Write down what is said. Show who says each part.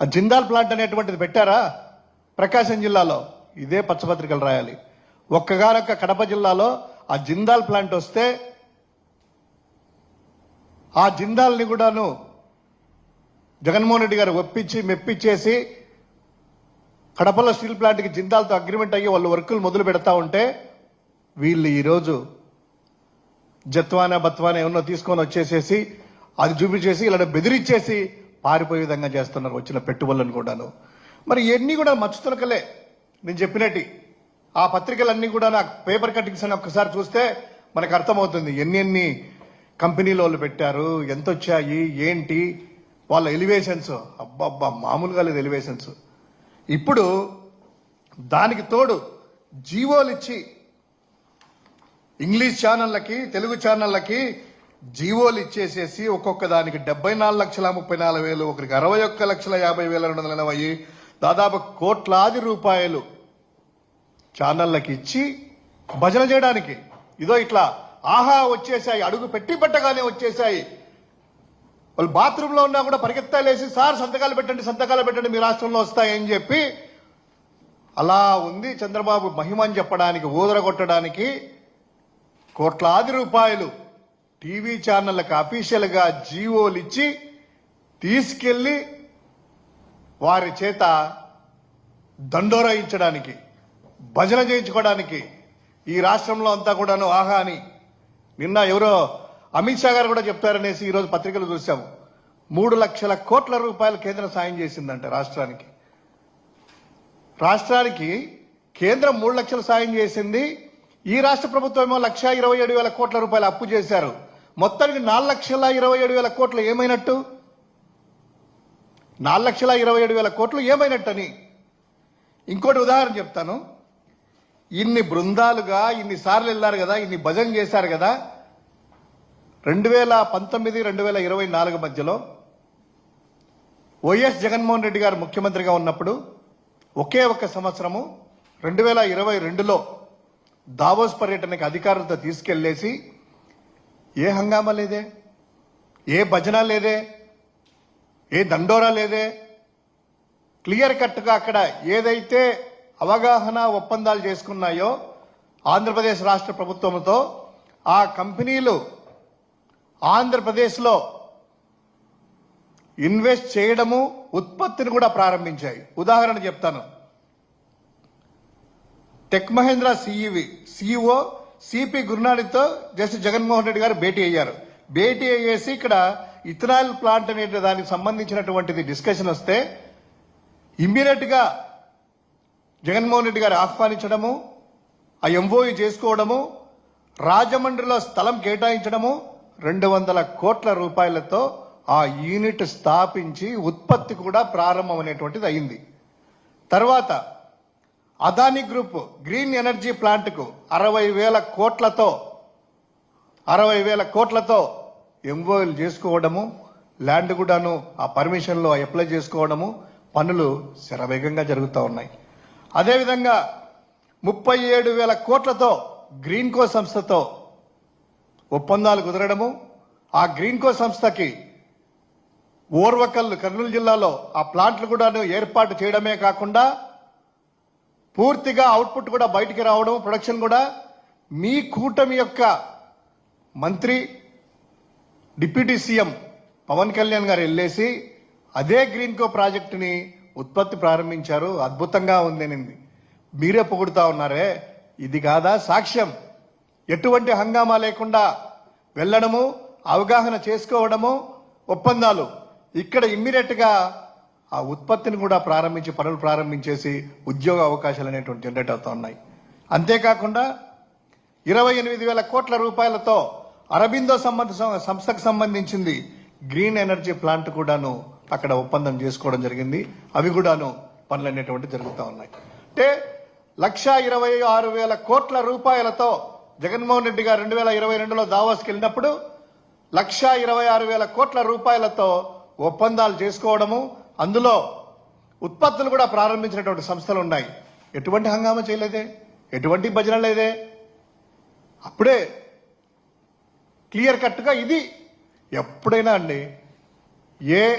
Speaker 1: ఆ జిందాల్ ప్లాంట్ అనేటువంటిది పెట్టారా? ప్రకాశం జిల్లాలో. ఇదే పచ్చపత్రికలు రాయాలి. ఒక్కగానొక్క కడప జిల్లాలో ఆ జిందాల్ ప్లాంట్ వస్తే ఆ జిందాల్ని కూడాను జగన్మోహన్ రెడ్డి గారు ఒప్పించి మెప్పించేసి కడపలో స్టీల్ ప్లాంట్కి జిందాల్తో అగ్రిమెంట్ అయ్యి వాళ్ళు వర్కులు మొదలు పెడతా ఉంటే వీళ్ళు ఈరోజు జత్వానా బత్వానా ఏమన్నా తీసుకొని వచ్చేసేసి అది చూపించేసి ఇలా బెదిరించేసి పారిపోయే విధంగా చేస్తున్నారు వచ్చిన పెట్టుబడులను కూడాను. మరి ఇవన్నీ కూడా మచ్చుతులకలే. నేను చెప్పినట్టు ఆ పత్రికలన్నీ కూడా నాకు పేపర్ కటింగ్స్ అని ఒక్కసారి చూస్తే మనకు అర్థమవుతుంది ఎన్ని ఎన్ని కంపెనీలు వాళ్ళు పెట్టారు ఎంత వచ్చాయి ఏంటి వాళ్ళ ఎలివేషన్స్. అబ్బబ్బా మామూలుగా లేదు ఎలివేషన్స్. ఇప్పుడు దానికి తోడు జీవోలు ఇచ్చి ఇంగ్లీష్ ఛానళ్ళకి తెలుగు ఛానళ్ళకి జీవోలు ఇచ్చేసేసి ఒక్కొక్క దానికి డెబ్బై నాలుగు లక్షల ముప్పై నాలుగు వేలు ఒకరికి అరవై ఒక్క లక్షల యాభై వేల రెండు వందల ఎనభై దాదాపు కోట్లాది రూపాయలు ఛానళ్ళకి ఇచ్చి భజన చేయడానికి. ఇదో ఇట్లా ఆహా వచ్చేసాయి అడుగు పెట్టి పెట్టగానే వచ్చేసాయి వాళ్ళు బాత్రూంలో ఉన్నా కూడా పరిగెత్తాలేసి సార్ సంతకాలు పెట్టండి సంతకాలు పెట్టండి మీ రాష్ట్రంలో వస్తాయని చెప్పి అలా ఉంది చంద్రబాబు మహిమని చెప్పడానికి ఊదర కొట్టడానికి కోట్లాది రూపాయలు టీవీ ఛానళ్ళకి అఫీషియల్గా జీవోలు ఇచ్చి తీసుకెళ్ళి వారి చేత దండోరాయించడానికి భజన చేయించుకోవడానికి ఈ రాష్ట్రంలో అంతా కూడాను ఆహా అని నిన్న ఎవరో అమిత్ షా గారు కూడా చెప్తారనేసి ఈరోజు పత్రికలు చూసాము మూడు లక్షల కోట్ల రూపాయలు కేంద్రం సాయం చేసిందంట రాష్ట్రానికి. రాష్ట్రానికి కేంద్రం మూడు లక్షలు సాయం చేసింది ఈ రాష్ట్ర ప్రభుత్వం ఏమో లక్ష ఇరవై ఏడు వేల కోట్ల రూపాయలు అప్పు చేశారు. మొత్తానికి నాలుగు లక్షల ఇరవై ఏడు వేల కోట్లు ఏమైనట్టు? నాలుగు లక్షల ఇరవై ఏడు వేల కోట్లు ఏమైనట్టని? ఇంకోటి ఉదాహరణ చెప్తాను. ఇన్ని బృందాలుగా ఇన్ని సార్లు వెళ్ళారు కదా ఇన్ని భజన చేశారు కదా రెండు వేల పంతొమ్మిది రెండు వేల ఇరవై నాలుగు మధ్యలో వైఎస్ జగన్మోహన్ రెడ్డి గారు ముఖ్యమంత్రిగా ఉన్నప్పుడు ఒకే ఒక సంవత్సరము రెండు వేల ఇరవై రెండులో దావోస్ పర్యటనకి అధికారులతో తీసుకెళ్ళేసి ఏ హంగామా లేదే? ఏ భజన లేదే? ఏ దండోరా లేదే? క్లియర్ కట్గా అక్కడ ఏదైతే అవగాహన ఒప్పందాలు చేసుకున్నాయో ఆంధ్రప్రదేశ్ రాష్ట్ర ప్రభుత్వంతో ఆ కంపెనీలు ఆంధ్రప్రదేశ్లో ఇన్వెస్ట్ చేయడము ఉత్పత్తిని కూడా ప్రారంభించాయి. ఉదాహరణ చెప్తాను. Tech Mahindra సిఇవి C E O C P గురునాడితో just Jaganmohan Reddy గారు భేటీ అయ్యారు. భేటీ అయ్యేసి ఇక్కడ ఇథనాల్ ప్లాంట్ అనే దానికి సంబంధించినటువంటిది డిస్కషన్ వస్తే ఇమ్మీడియట్గా జగన్మోహన్ రెడ్డి గారు ఆహ్వానించడము ఆ ఎంఓయూ చేసుకోవడము రాజమండ్రిలో స్థలం కేటాయించడము రెండు వందల కోట్ల రూపాయలతో ఆ యూనిట్ స్థాపించి ఉత్పత్తి కూడా ప్రారంభం అనేటువంటిది అయింది. తర్వాత అదాని గ్రూప్ గ్రీన్ ఎనర్జీ ప్లాంట్కు అరవై వేల కోట్లతో అరవై వేల కోట్లతో ఎంఓఎల్ చేసుకోవడము ల్యాండ్ కూడాను ఆ పర్మిషన్లో అప్లై చేసుకోవడము పనులు శరవేగంగా జరుగుతూ ఉన్నాయి. అదేవిధంగా ముప్పై ఏడు వేల కోట్లతో గ్రీన్కో సంస్థతో ఒప్పందాలు కుదరడము ఆ గ్రీన్కో సంస్థకి ఓర్వకల్ కర్నూలు జిల్లాలో ఆ ప్లాంట్లు కూడాను ఏర్పాటు చేయడమే కాకుండా పూర్తిగా అవుట్పుట్ కూడా బయటికి రావడం ప్రొడక్షన్ కూడా మీ కూటమి యొక్క మంత్రి డిప్యూటీ సీఎం పవన్ కళ్యాణ్ గారు వెళ్ళేసి అదే గ్రీన్కో ప్రాజెక్టుని ఉత్పత్తి ప్రారంభించారు. అద్భుతంగా ఉందనింది మీరే పొగుడుతా ఉన్నారే. ఇది కాదా సాక్ష్యం. ఎటువంటి హంగామా లేకుండా వెళ్ళడము అవగాహన చేసుకోవడము ఒప్పందాలు. ఇక్కడ ఇమ్మీడియట్గా ఆ ఉత్పత్తిని కూడా ప్రారంభించి పనులు ప్రారంభించేసి ఉద్యోగ అవకాశాలు అనేటువంటి జనరేట్ అవుతూ ఉన్నాయి. అంతేకాకుండా ఇరవై ఎనిమిది వేల కోట్ల రూపాయలతో అరబిందో సంబంధ సంస్థకు సంబంధించింది గ్రీన్ ఎనర్జీ ప్లాంట్ కూడాను అక్కడ ఒప్పందం చేసుకోవడం జరిగింది. అవి కూడాను పనులు అనేటువంటి జరుగుతూ ఉన్నాయి. అంటే లక్ష ఇరవై ఆరు వేల కోట్ల రూపాయలతో జగన్మోహన్ రెడ్డి గారు రెండు వేల ఇరవై రెండులో దావాస్కి వెళ్ళినప్పుడు లక్ష ఇరవై ఆరు వేల కోట్ల రూపాయలతో ఒప్పందాలు చేసుకోవడము అందులో ఉత్పత్తులు కూడా ప్రారంభించినటువంటి సంస్థలు ఉన్నాయి. ఎటువంటి హంగామా చేయలేదే? ఎటువంటి భజన లేదే? అప్పుడే క్లియర్ కట్గా ఇది ఎప్పుడైనా అండి ఏ